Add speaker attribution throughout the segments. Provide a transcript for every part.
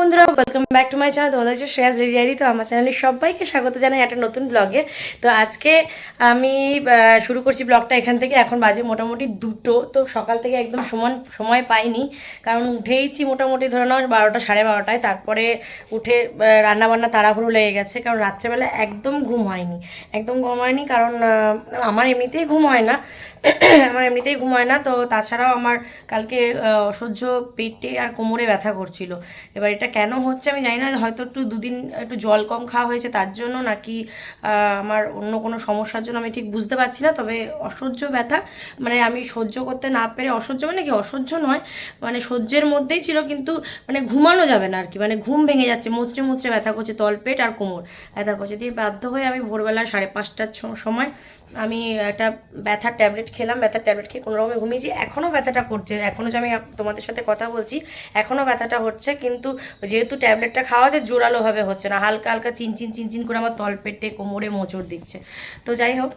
Speaker 1: বন্ধুরা welcome back to my channel তোমাদের হচ্ছে শ্রেয়াস রেডিয়ারি তো আমার চ্যানেলে সবাইকে স্বাগত জানাই একটা নতুন ব্লগে তো আজকে আমি শুরু করছি ব্লগটা এখান থেকে, এখন বাজে মোটামুটি দুটো, তো সকাল থেকে একদম সমান, সময় পাইনি। কারণ উঠেইছি মোটামুটি ধরে নাও বারোটা, সাড়ে বারোটায়, তারপরে উঠে রান্না বান্না তাড়াহুড়ো লেগে গেছে, কারণ রাত্রেবেলা একদম ঘুম হয়নি। একদম ঘুম হয়নি, কারণ আমার এমনিতেই ঘুম হয় না। আমার এমনিতেই ঘুম হয় না, তো তাছাড়াও আমার কালকে অসহ্য পেটে আর কোমরে ব্যথা করছিল। এবার এটা কেন হচ্ছে আমি জানি না, হয়তো একটু দুদিন একটু জল কম খাওয়া হয়েছে তার জন্য নাকি আমার অন্য কোনো সমস্যার জন্য আমি ঠিক বুঝতে পারছি না, তবে অসহ্য ব্যথা মানে আমি সহ্য করতে না পেরে, অসহ্য মানে কি? অসহ্য নয় মানে সহ্যের মধ্যেই ছিল কিন্তু মানে ঘুমানো যাবে না আর কি মানে ঘুম ভেঙে যাচ্ছে, মুচড়ে মুচড়ে ব্যথা করছে তলপেট আর কোমর। ব্যথা করছে দিয়ে বাধ্য হয়ে আমি ভোরবেলা সাড়ে পাঁচটার সময় আমি একটা ব্যথার ট্যাবলেট খেলাম ব্যথার ট্যাবলেট খেয়ে কোনো রকমে ঘুমিয়েছি। এখনও ব্যথাটা করছে এখনও যে আমি তোমাদের সাথে কথা বলছি এখনও ব্যথাটা হচ্ছে, কিন্তু যেহেতু ট্যাবলেটটা খাওয়া যায় জোরালোভাবে হচ্ছে না। হালকা হালকা চিনচিন চিনচিন করে আমার তলপেটে কোমরে মোচড় দিচ্ছে। তো যাই হোক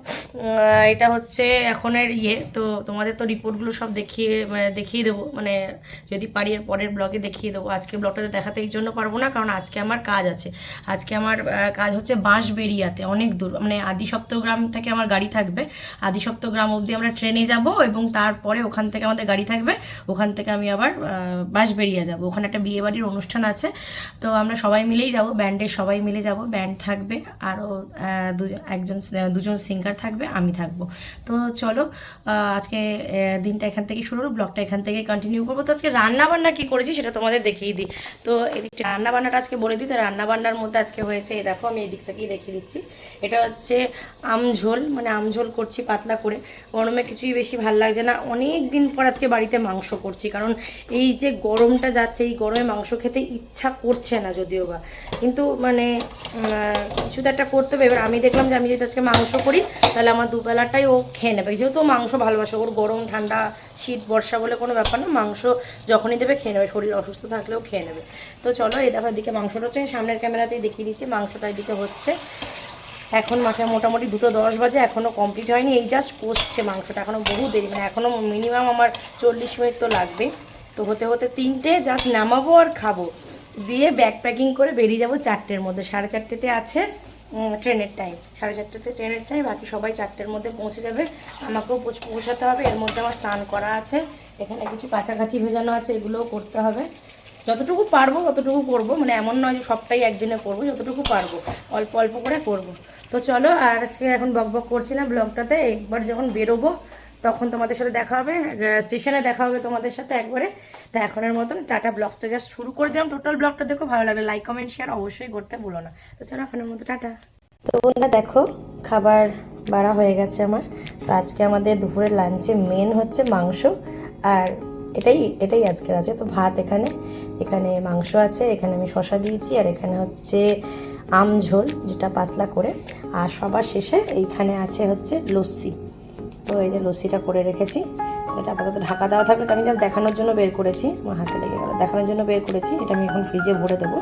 Speaker 1: এটা হচ্ছে এখনের ইয়ে। তো তোমাদের তো রিপোর্টগুলো সব দেখিয়ে মানে দেখিয়ে দেবো। মানে যদি পারি এর পরের ব্লগে দেখিয়ে দেবো। আজকে ব্লগটাতে দেখাতে এই জন্য পারব না, কারণ আজকে আমার কাজ আছে। আজকে আমার কাজ হচ্ছে বাঁশবেরিয়াতে অনেক দূর। মানে আদি সপ্তগ্রাম থেকে আমার গাড়ি থাকবে। আদি সপ্তগ্রাম অবধি আমরা ট্রেনে যাব এবং তারপরে ওখান থেকে আমাদের গাড়ি থাকবে। ওখান থেকে আমি আবার বাঁশবেরিয়া যাব। ওখানে একটা বিয়ে বাড়ির অনুষ্ঠান আছে। তো আমরা সবাই মিলেই যাব ব্যান্ডের সবাই মিলে যাব। ব্যান্ড থাকবে, আরও একজন, দুজন সিঙ্গার থাকবে, আমি থাকব। তো চলো আজকে দিনটা এখান থেকে শুরু ব্লগটা এখান থেকে কন্টিনিউ করব। তো আজকে রান্না বান্না কি করেছি সেটা তোমাদের দেখিয়ে দিই। তো এদিক রান্না বান্নাটা আজকে বলে দিই। তো রান্না বান্নার মধ্যে আজকে হয়েছে, এই দেখো, আমি এদিক থেকেই দেখিয়ে দিচ্ছি। এটা হচ্ছে আমঝোল মানে আমঝোল করছি পাতলা করে। গরমে কিছুই বেশি ভালো লাগছে না। অনেক দিন পর আজকে বাড়িতে মাংস করছি, কারণ এই যে গরমটা যাচ্ছে, এই গরমে মাংস খেতে ইচ্ছা করছে না যদিও বা। কিন্তু মানে কিছু তো একটা করতে হবে। এবার আমি দেখলাম যে আমি যদি আজকে মাংস করি, তাহলে আমার দুবেলাটাই ও খেয়ে নেবে। যেহেতু মাংস ভালোবাসে, ওর গরম, ঠান্ডা, শীত, বর্ষা বলে কোনো ব্যাপার না, মাংস যখনই দেবে খেয়ে নেবে। শরীর অসুস্থ থাকলেও খেয়ে নেবে। তো চলো, এই দেখো এদিকে মাংসটা হচ্ছে সামনের ক্যামেরাতেই দেখিয়ে দিচ্ছি, মাংসটা এদিকে হচ্ছে। এখন মাথায় মোটামুটি দুটো দশ বাজে এখনও কমপ্লিট হয়নি। এই জাস্ট কষছে মাংসটা এখনও বহু দেরি মানে এখনও মিনিমাম আমার চল্লিশ মিনিট তো লাগবে। তো হতে হতে তিনটে জাস্ট নামাবো আর খাব। দিয়ে ব্যাগ প্যাকিং করে বেরিয়ে যাব চারটের মধ্যে। সাড়ে চারটেতে আছে ট্রেনের টাইম সাড়ে চারটেতে ট্রেনের টাইম বাকি সবাই চারটের মধ্যে পৌঁছে যাবে। আমাকেও পৌঁছাতে হবে, এর মধ্যে আমার স্নান করা আছে। এখানে কিছু কাছাকাছি ভেজানো আছে, এগুলোও করতে হবে। যতটুকু পারব ততটুকু করব মানে এমন নয় যে সবটাই একদিনে করব, যতটুকু পারব, অল্প অল্প করে করব। তো চলো, আর আজকে এখন বক বক করছি না ব্লগটাতে, একবার যখন বেরোবো তখন তোমাদের সাথে দেখা হবে স্টেশনে দেখা হবে তোমাদের সাথে একবারে। তা এখনের মতন টাটা ব্লগসটা জাস্ট শুরু করে দিলাম। টোটাল ব্লগটা দেখো, ভালো লাগবে লাইক কমেন্ট শেয়ার অবশ্যই করতে ভুলো না। তো চলো, এখনের মতো টাটা। তো বন্ধুরা দেখো, খাবার বাড়া হয়ে গেছে আমার। তো আজকে আমাদের দুপুরের লাঞ্চে মেন হচ্ছে মাংস, আর এটাই এটাই আজকের আছে। তো ভাত এখানে এখানে মাংস আছে, এখানে আমি শশা দিয়েছি, আর এখানে হচ্ছে আম ঝোল যেটা পাতলা করে। আর সবার শেষে এইখানে আছে হচ্ছে লস্যি। তো এই যে লস্যিটা করে রেখেছি। এটা আপাতত ঢাকা দেওয়া থাকলে। আমি জাস্ট দেখানোর জন্য বের করেছি। আমার হাতে লেগে গেল। দেখানোর জন্য বের করেছি। এটা আমি এখন ফ্রিজে ভরে দেবো।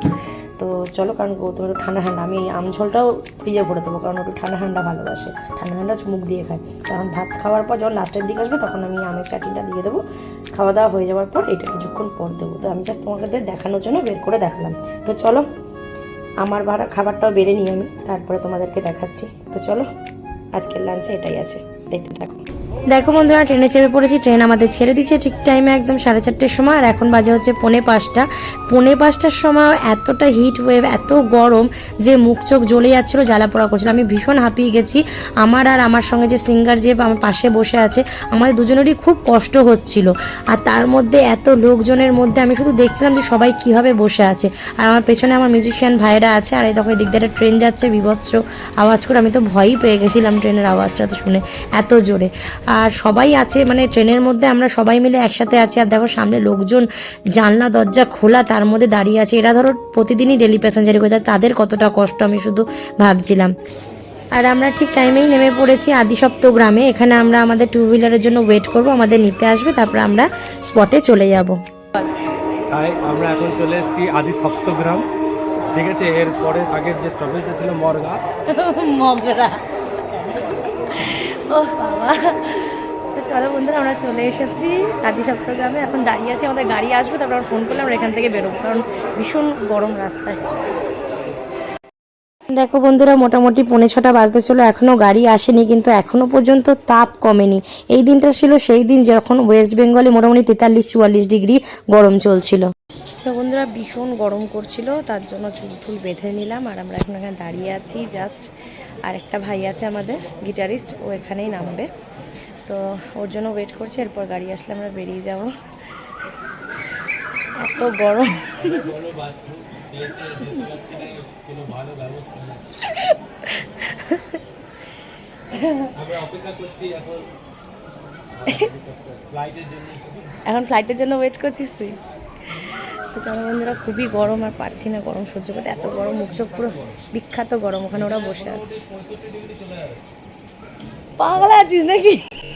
Speaker 1: তো চলো, কারণ তো একটু ঠান্ডা ঠান্ডা। আমি আম ঝোলটাও ফ্রিজে ভরে দেবো, কারণ একটু ঠান্ডা ঠান্ডা ভালোবাসে। ঠান্ডা ঠান্ডা চুমুক দিয়ে খায়। তখন ভাত খাওয়ার পর যখন লাস্টের দিকে আসবে, তখন আমি আমের চাটনিটা দিয়ে দেবো। খাওয়া দাওয়া হয়ে যাওয়ার পর এটা কিছুক্ষণ পর দেবো। তো আমি জাস্ট তোমাকে দেখানোর জন্য বের করে দেখালাম। তো চলো আমার ভাড়া খাবারটাও বেড়ে নিই আমি, তারপরে তোমাদেরকে দেখাচ্ছি। তো চলো, আজকের লাঞ্চে এটাই আছে। দেখতে থাকো। দেখো বন্ধুরা, ট্রেনে চেপে পড়েছি, ট্রেন আমাদের ছেড়ে দিচ্ছে ঠিক টাইমে একদম সাড়ে চারটের সময়, আর এখন বাজে হচ্ছে পৌনে পাঁচটা। পৌনে পাঁচটার সময় এতটা হিট ওয়েভ এত গরম যে মুখ চোখ জ্বলে যাচ্ছিল, জ্বালা পোড়া করছিল। আমি ভীষণ হাঁপিয়ে গেছি। আমার আর আমার সঙ্গে যে সিঙ্গার যে আমার পাশে বসে আছে, আমাদের দুজনেরই খুব কষ্ট হচ্ছিল। আর তার মধ্যে এত লোকজনের মধ্যে আমি শুধু দেখছিলাম যে সবাই কীভাবে বসে আছে। আর আমার পেছনে আমার মিউজিশিয়ান ভাইরা আছে, আর এই দেখো এদিক দিয়ে ট্রেন যাচ্ছে, বিভৎস আওয়াজ করে। আমি তো ভয়ই পেয়ে গেছিলাম ট্রেনের আওয়াজটা তো শুনে, এত জোরে। আর সবাই আছে মানে ট্রেনের মধ্যে আমরা সবাই মিলে একসাথে আছি। আর দেখো সামনে লোকজন জানলা দরজা খোলা তার মধ্যে দাঁড়িয়ে আছে। এরা ধরো প্রতিদিনই ডেলি প্যাসেঞ্জারি করে তাদের কতটা কষ্ট আমি শুধু ভাবছিলাম। আর আমরা ঠিক টাইমেই নেমে পড়েছি আদিসপ্ত গ্রামে। এখানে আমরা আমাদের টু হুইলারের জন্য ওয়েট করব আমাদের নিতে আসবে তারপর আমরা স্পটে চলে যাব।
Speaker 2: তাই আমরা এখন চলে এসেছি আদি সপ্তগ্রাম ঠিক আছে এরপরে আগের যে স্টপেজটা ছিল মরগা।
Speaker 1: মগরা ও বাবা। চলো বন্ধুরা, আমরা চলে এসেছি আদি সপ্তাহগ্রামে এখন দাঁড়িয়ে আছি, আমাদের গাড়ি আসবে, তারপর আমরা ফোন করলে আমরা এখান থেকে বেরোবো, কারণ ভীষণ গরম রাস্তায়। দেখো বন্ধুরা, মোটামুটি পৌনে ছটা বাজতে চলো এখনও গাড়ি আসেনি, কিন্তু এখনও পর্যন্ত তাপ কমেনি। এই দিনটা ছিল সেই দিন যখন ওয়েস্ট বেঙ্গলে মোটামুটি তেতাল্লিশ, চুয়াল্লিশ ডিগ্রি গরম চলছিল। তো বন্ধুরা, ভীষণ গরম করছিল, তার জন্য চুল টুল বেঁধে নিলাম, আর আমরা এখন এখানে দাঁড়িয়ে আছি জাস্ট আর একটা ভাই আছে আমাদের, গিটারিস্ট, ও এখানেই নামবে। তো ওর জন্য ওয়েট করছি, এরপর গাড়ি আসলে আমরা বেরিয়ে যাব। এত গরম।
Speaker 2: এখন ফ্লাইটের জন্য
Speaker 1: ওয়েট করছিস তুই? তো বন্ধুরা, খুবই গরম আর পারছি না গরম সহ্য করতে। এত গরম, মুখ চোখ পুরো বিখ্যাত গরম, ওখানে ওরা বসে আছে। পাগলা আছিস নাকি?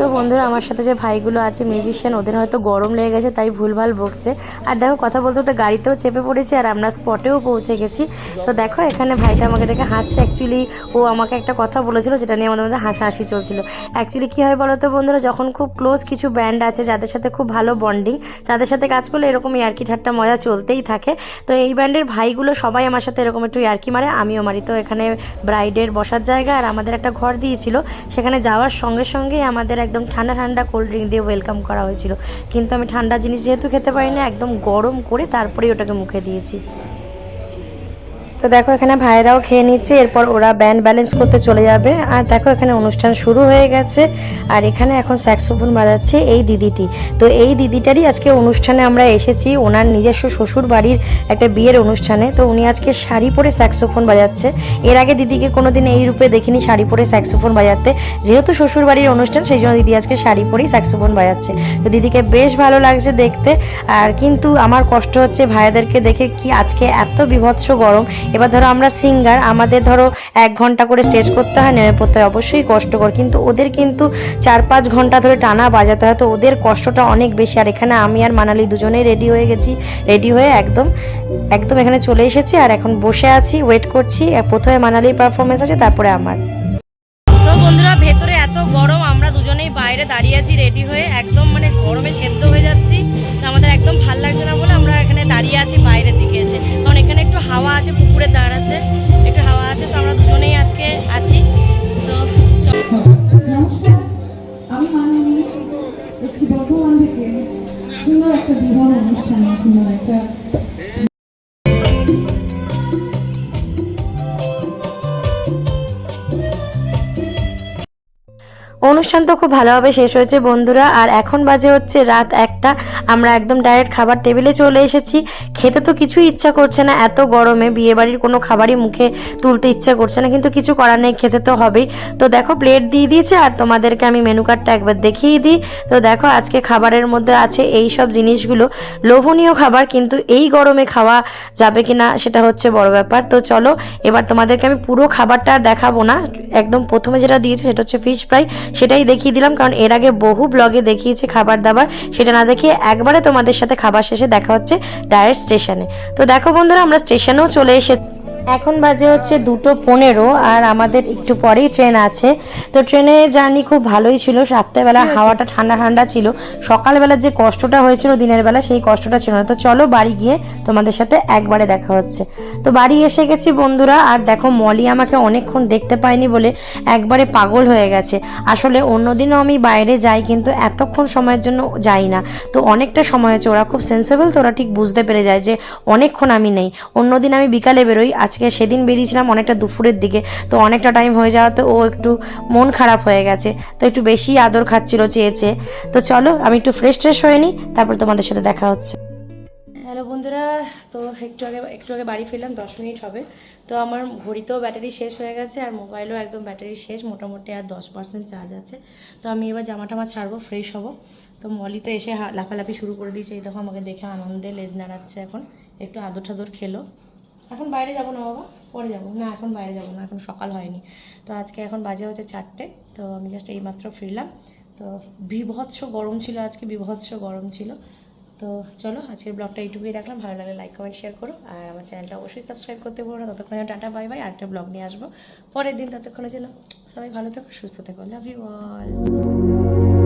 Speaker 1: তো বন্ধুরা, আমার সাথে যে ভাইগুলো আছে মিউজিশিয়ান ওদের হয়তো গরম লেগে গেছে, তাই ভুলভাল বকছে। আর দেখো, কথা বলতে তো গাড়িতেও চেপে পড়েছি, আর আমরা স্পটেও পৌঁছে গেছি। তো দেখো, এখানে ভাইটা আমাকে দেখে হাসছে। অ্যাকচুয়ালি ও আমাকে একটা কথা বলেছিল, যেটা নিয়ে আমাদের মধ্যে হাসাহাসি চলছিল। অ্যাকচুয়ালি কী হয় বলো তো বন্ধুরা, যখন খুব ক্লোজ কিছু ব্যান্ড আছে, যাদের সাথে খুব ভালো বন্ডিং তাদের সাথে কাজ করলে এরকম ইয়ার্কি ঠাট্টা মজা চলতেই থাকে। তো এই ব্যান্ডের ভাইগুলো সবাই আমার সাথে এরকম একটু ইয়ার্কি মারে, আমিও মারি। তো এখানে ব্রাইডের বসার জায়গা, আর আমাদের একটা ঘর দিয়েছিল। সেখানে যাওয়ার সঙ্গে সঙ্গেই আমাদের একদম ঠান্ডা ঠান্ডা কোল্ড ড্রিঙ্ক দিয়ে ওয়েলকাম করা হয়েছিল। কিন্তু আমি ঠান্ডা জিনিস যেহেতু খেতে পারি না একদম গরম করে তারপরেই ওটাকে মুখে দিয়েছি। তো দেখো, এখানে ভাইরাও খেয়ে নিচ্ছে, এরপর ওরা ব্যান্ড ব্যালেন্স করতে চলে যাবে। আর দেখো, এখানে অনুষ্ঠান শুরু হয়ে গেছে। আর এখানে এখন স্যাক্সোফোন বাজাচ্ছে এই দিদিটি। তো এই দিদিটারই আজকে অনুষ্ঠানে আমরা এসেছি। ওনার নিজস্ব শ্বশুর বাড়ির একটা বিয়ের অনুষ্ঠানে। তো উনি আজকে শাড়ি পরে স্যাক্সোফোন বাজাচ্ছে। এর আগে দিদিকে কোনোদিন এই রূপে দেখিনি শাড়ি পরে স্যাক্সোফোন বাজাতে। যেহেতু শ্বশুর বাড়ির অনুষ্ঠান, সেই জন্য দিদি আজকে শাড়ি পরেই স্যাক্সোফোন বাজাচ্ছে। তো দিদিকে বেশ ভালো লাগছে দেখতে। আর কিন্তু আমার কষ্ট হচ্ছে ভাইয়াদেরকে দেখে কি আজকে এত বিভৎস গরম। এবার ধরো আমরা সিঙ্গার আমাদের ধরো এক ঘণ্টা করে স্টেজ করতে হয়, নেমে পড়তে হয়, অবশ্যই কষ্টকর। কিন্তু ওদের কিন্তু চার পাঁচ ঘণ্টা ধরে টানা বাজাতে হয়, তো ওদের কষ্টটা অনেক বেশি। আর এখানে আমি আর মানালি দুজনেই রেডি হয়ে গেছি রেডি হয়ে একদম একদম এখানে চলে এসেছি। আর এখন বসে আছি ওয়েট করছি। প্রথমে মানালির পারফরমেন্স আছে, তারপরে আমার। বন্ধুরা, ভেতরে এত গরম, আমরা দুজনেই বাইরে দাঁড়িয়ে আছি রেডি হয়ে। একদম মানে গরমে সেদ্ধ হয়ে যাচ্ছি। আমাদের একদম ভালো লাগছে না বলে
Speaker 3: অনুষ্ঠান
Speaker 1: তো খুব ভালোভাবে শেষ হয়েছে, বন্ধুরা। আর এখন বাজে হচ্ছে রাত একটা। আমরা একদম ডাইরেক্ট খাবার টেবিলে চলে এসেছি। খেতে তো কিছুই ইচ্ছা করছে না। এত গরমে বিয়ে বাড়ির কোনো খাবারই মুখে তুলতে ইচ্ছা করছে না। কিন্তু কিছু করার নেই, খেতে তো হবেই। তো দেখো প্লেট দিয়ে দিয়েছে আর তোমাদেরকে আমি মেনু কার্ডটা একবার দেখিয়ে দিই। তো দেখো, আজকে খাবারের মধ্যে আছে এই সব জিনিসগুলো। লোভনীয় খাবার, কিন্তু এই গরমে খাওয়া যাবে কিনা সেটা হচ্ছে বড় ব্যাপার। তো চলো, এবার তোমাদেরকে আমি পুরো খাবারটা দেখাবো না। একদম প্রথমে যেটা দিয়েছে সেটা হচ্ছে ফিশ ফ্রাই সেটাই দেখিয়ে দিলাম, কারণ এর আগে বহু ব্লগে দেখিয়েছে খাবার দাবার। সেটা না দেখিয়ে একবারে তোমাদের সাথে খাবার শেষে দেখা হচ্ছে ডাইরেক্ট স্টেশনে তো দেখো বন্ধুরা, আমরা স্টেশনেও চলে এসে এখন বাজে হচ্ছে দুটো পনেরো আর আমাদের একটু পরেই ট্রেন আছে। তো ট্রেনে জার্নি খুব ভালোই ছিল। রাত্রেবেলা হাওয়াটা ঠান্ডা ঠান্ডা ছিল। সকালবেলা যে কষ্টটা হয়েছিল দিনের বেলা সেই কষ্টটা ছিল না। তো চলো বাড়ি গিয়ে তোমাদের সাথে একবারে দেখা হচ্ছে। তো বাড়ি এসে গেছি বন্ধুরা আর দেখো মলি আমাকে অনেকক্ষণ দেখতে পাইনি বলে একবারে পাগল হয়ে গেছে। আসলে অন্যদিনও আমি বাইরে যাই কিন্তু এতক্ষণ সময়ের জন্য যাই না। তো অনেকটা সময় হচ্ছে ওরা খুব সেন্সেবল তো ওরা ঠিক বুঝতে পেরে যায় যে অনেকক্ষণ আমি নেই। অন্যদিন আমি বিকালে বেরোই আজকে সেদিন বেরিয়েছিলাম অনেকটা দুপুরের দিকে, তো অনেকটা টাইম হয়ে যাওয়াতে ও একটু মন খারাপ হয়ে গেছে, তো একটু বেশি আদর খাচ্ছিল চেয়েছে। তো চলো, আমি একটু ফ্রেশ ট্রেশ হয়ে নিই, তারপর তোমাদের সাথে দেখা হচ্ছে। হ্যালো বন্ধুরা, তো একটু আগে একটু আগে বাড়ি ফিরলাম, দশ মিনিট হবে। তো আমার ঘড়িতেও ব্যাটারি শেষ হয়ে গেছে আর মোবাইলও একদম ব্যাটারি শেষ, মোটামুটি আর দশ পার্সেন্ট চার্জ আছে। তো আমি এবার জামা টামা ছাড়বো ফ্রেশ হব। তো মলি তো এসে লাফালাফি শুরু করে দিয়েছে, এই দেখো আমাকে দেখে আনন্দে লেজ নাড়াচ্ছে এখন, একটু আদর ঠাদর খেলো। এখন বাইরে যাব না বাবা, পরে যাব। না, এখন বাইরে যাব না, এখন সকাল হয়নি। তো আজকে এখন বাজে হচ্ছে চারটে, তো আমি জাস্ট এইমাত্র ফিরলাম। তো বিভৎস গরম ছিল আজকে, বিভৎস গরম ছিল। তো চলো, আজকের ব্লগটা এইটুকুই রাখলাম। ভালো লাগলে লাইক কমেন্ট শেয়ার করো। আর আমার চ্যানেলটা অবশ্যই সাবস্ক্রাইব করতে পারো না। ততক্ষণে টাটা বাই বাই আরেকটা ব্লগ নিয়ে আসব। পরের দিন ততক্ষণে যেন সবাই ভালো থেকো, সুস্থ থেকো। Love you all